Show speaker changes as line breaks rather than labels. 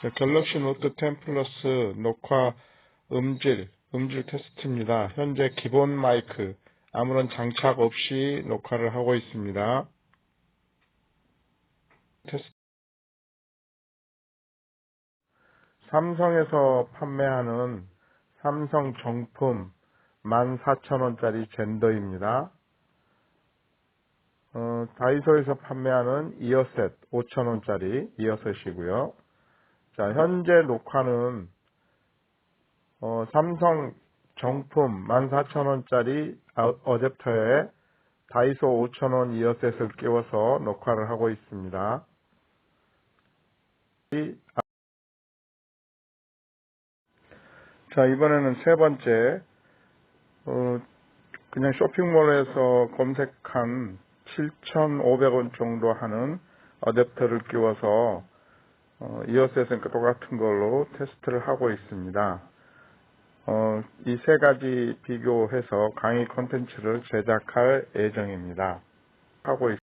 자, 갤럭시 노트 10 플러스 녹화 음질, 음질 테스트입니다. 현재 기본 마이크, 아무런 장착 없이 녹화를 하고 있습니다. 삼성에서 판매하는 삼성 정품 14,000원짜리 젠더입니다. 어, 다이소에서 판매하는 이어셋 5,000원짜리 이어셋이고요. 자, 현재 녹화는 어, 삼성 정품 14,000원짜리 어댑터에 다이소 5,000원 이어셋을 끼워서 녹화를 하고 있습니다. 이- 자, 이번에는 세 번째, 어, 그냥 쇼핑몰에서 검색한 7,500원 정도 하는 어댑터를 끼워서 어, 이어셋은 똑같은 걸로 테스트를 하고 있습니다. 어, 이 세 가지 비교해서 강의 콘텐츠를 제작할 예정입니다. 하고 있,